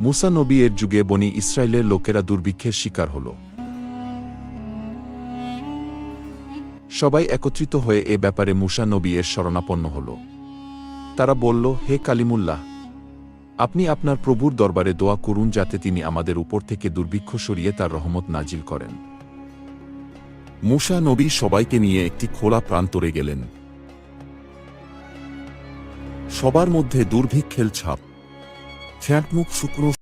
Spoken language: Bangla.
মুসা নবী এর যুগে বনি ইসরায়েলের লোকেরা দুর্ভিক্ষের শিকার হল। সবাই একত্রিত হয়ে এ ব্যাপারে মুসা নবী এর শরণাপন্ন হল। তারা বলল, হে কালিমুল্লাহ, আপনি আপনার প্রভুর দরবারে দোয়া করুন যাতে তিনি আমাদের উপর থেকে দুর্ভিক্ষ সরিয়ে তার রহমত নাজিল করেন। মুসা নবী সবাইকে নিয়ে একটি খোলা প্রান্তরে গেলেন। সবার মধ্যে দুর্ভিক্ষের ছাপ খ্যাটমুখ শুকনো